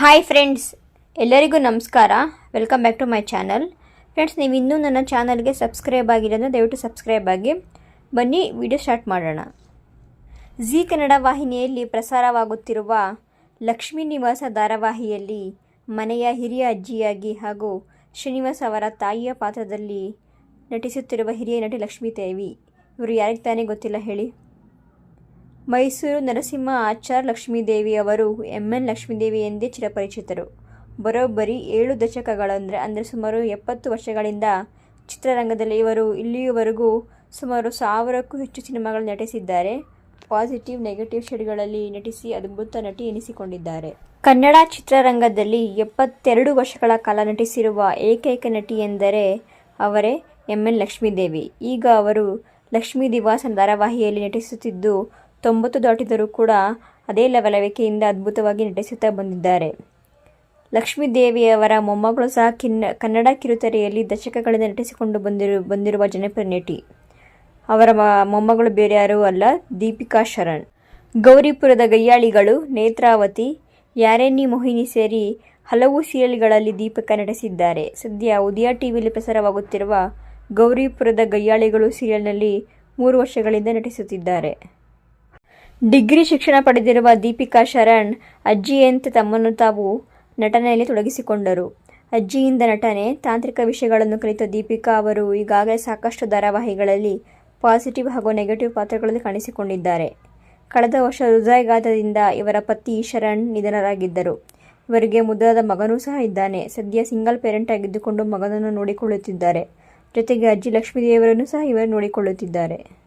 Hi friends ಎಲ್ಲರಿಗೂ ನಮಸ್ಕಾರ. Welcome back to my channel friends ನೀವು ಇನ್ನೂ ನನ್ನ ಚಾನಲ್ಗೆ ಸಬ್ಸ್ಕ್ರೈಬ್ ಆಗಿಲ್ಲ ಅಂದರೆ ದಯವಿಟ್ಟು ಸಬ್ಸ್ಕ್ರೈಬ್ ಆಗಿ. ಬನ್ನಿ ವಿಡಿಯೋ ಸ್ಟಾರ್ಟ್ ಮಾಡೋಣ. ಜಿ ಕನ್ನಡ ವಾಹಿನಿಯಲ್ಲಿ ಪ್ರಸಾರವಾಗುತ್ತಿರುವ ಲಕ್ಷ್ಮೀ ನಿವಾಸ ಧಾರಾವಾಹಿಯಲ್ಲಿ ಮನೆಯ ಹಿರಿಯ ಅಜ್ಜಿಯಾಗಿ ಹಾಗೂ ಶ್ರೀನಿವಾಸ್ ಅವರ ತಾಯಿಯ ಪಾತ್ರದಲ್ಲಿ ನಟಿಸುತ್ತಿರುವ ಹಿರಿಯ ನಟಿ ಲಕ್ಷ್ಮೀ ದೇವಿ. ಇವರು ಯಾರಿಗೆ ತಾನೇ ಗೊತ್ತಿಲ್ಲ ಹೇಳಿ. ಮೈಸೂರು ನರಸಿಂಹ ಆಚಾರ್ ಲಕ್ಷ್ಮೀದೇವಿ ಅವರು ಎಂ ಎನ್ ಲಕ್ಷ್ಮೀದೇವಿ ಎಂದೇ ಚಿರಪರಿಚಿತರು. ಬರೋಬ್ಬರಿ ಏಳು ದಶಕಗಳಂದರೆ ಅಂದರೆ ಸುಮಾರು ಎಪ್ಪತ್ತು ವರ್ಷಗಳಿಂದ ಚಿತ್ರರಂಗದಲ್ಲಿ ಇವರು ಇಲ್ಲಿಯವರೆಗೂ ಸುಮಾರು ಸಾವಿರಕ್ಕೂ ಹೆಚ್ಚು ಸಿನಿಮಾಗಳು ನಟಿಸಿದ್ದಾರೆ. ಪಾಸಿಟಿವ್, ನೆಗೆಟಿವ್ ಶೇಡ್ಗಳಲ್ಲಿ ನಟಿಸಿ ಅದ್ಭುತ ನಟಿ ಎನಿಸಿಕೊಂಡಿದ್ದಾರೆ. ಕನ್ನಡ ಚಿತ್ರರಂಗದಲ್ಲಿ ಎಪ್ಪತ್ತೆರಡು ವರ್ಷಗಳ ಕಾಲ ನಟಿಸಿರುವ ಏಕೈಕ ನಟಿ ಎಂದರೆ ಅವರೇ ಎಂ ಎನ್ ಲಕ್ಷ್ಮೀದೇವಿ. ಈಗ ಅವರು ಲಕ್ಷ್ಮೀ ದಿವಾಸನ ಧಾರಾವಾಹಿಯಲ್ಲಿ ನಟಿಸುತ್ತಿದ್ದು ತೊಂಬತ್ತು ದಾಟಿದರೂ ಕೂಡ ಅದೇ ಲವಲವಿಕೆಯಿಂದ ಅದ್ಭುತವಾಗಿ ನಟಿಸುತ್ತಾ ಬಂದಿದ್ದಾರೆ. ಲಕ್ಷ್ಮೀದೇವಿಯವರ ಮೊಮ್ಮಗಳು ಸಹ ಕಿನ್ನ, ಕನ್ನಡ ಕಿರುತೆರೆಯಲ್ಲಿ ದಶಕಗಳಿಂದ ನಟಿಸಿಕೊಂಡು ಬಂದಿರು, ಬಂದಿರುವ ಜನಪ್ರಿಯ ನಟಿ. ಅವರ ಮೊಮ್ಮಗಳು ಬೇರೆ ಯಾರೂ ಅಲ್ಲ, ದೀಪಿಕಾ ಶರಣ್. ಗೌರಿಪುರದ ಗಯ್ಯಾಳಿಗಳು ನೇತ್ರಾವತಿ, ಯಾರೆನ್ನಿ ಮೋಹಿನಿ ಸೇರಿ ಹಲವು ಸೀರಿಯಲ್ಗಳಲ್ಲಿ ದೀಪಕ ನಟಿಸಿದ್ದಾರೆ. ಸದ್ಯ ಉದಯ ಟಿವಿಯಲ್ಲಿ ಪ್ರಸಾರವಾಗುತ್ತಿರುವ ಗೌರಿಪುರದ ಗಯ್ಯಾಳಿಗಳು ಸೀರಿಯಲ್ನಲ್ಲಿ ಮೂರು ವರ್ಷಗಳಿಂದ ನಟಿಸುತ್ತಿದ್ದಾರೆ. ಡಿಗ್ರಿ ಶಿಕ್ಷಣ ಪಡೆದಿರುವ ದೀಪಿಕಾ ಶರಣ್ ಅಜ್ಜಿಯಂತೆ ತಮ್ಮನ್ನು ತಾವು ನಟನೆಯಲ್ಲಿ ತೊಡಗಿಸಿಕೊಂಡರು. ಅಜ್ಜಿಯಿಂದ ನಟನೆ, ತಾಂತ್ರಿಕ ವಿಷಯಗಳನ್ನು ಕಲಿತ ದೀಪಿಕಾ ಅವರು ಈಗಾಗಲೇ ಸಾಕಷ್ಟು ಧಾರಾವಾಹಿಗಳಲ್ಲಿ ಪಾಸಿಟಿವ್ ಹಾಗೂ ನೆಗೆಟಿವ್ ಪಾತ್ರಗಳಲ್ಲಿ ಕಾಣಿಸಿಕೊಂಡಿದ್ದಾರೆ. ಕಳೆದ ವರ್ಷ ಹೃದಯಘಾತದಿಂದ ಇವರ ಪತಿ ಶರಣ್ ನಿಧನರಾಗಿದ್ದರು. ಇವರಿಗೆ ಮುದ್ದಾದ ಮಗನೂ ಸಹ ಇದ್ದಾನೆ. ಸದ್ಯ ಸಿಂಗಲ್ ಪೇರೆಂಟ್ ಆಗಿದ್ದುಕೊಂಡು ಮಗನನ್ನು ನೋಡಿಕೊಳ್ಳುತ್ತಿದ್ದಾರೆ. ಜೊತೆಗೆ ಅಜ್ಜಿ ಲಕ್ಷ್ಮೀದೇವರನ್ನು ಸಹ ಇವರು ನೋಡಿಕೊಳ್ಳುತ್ತಿದ್ದಾರೆ.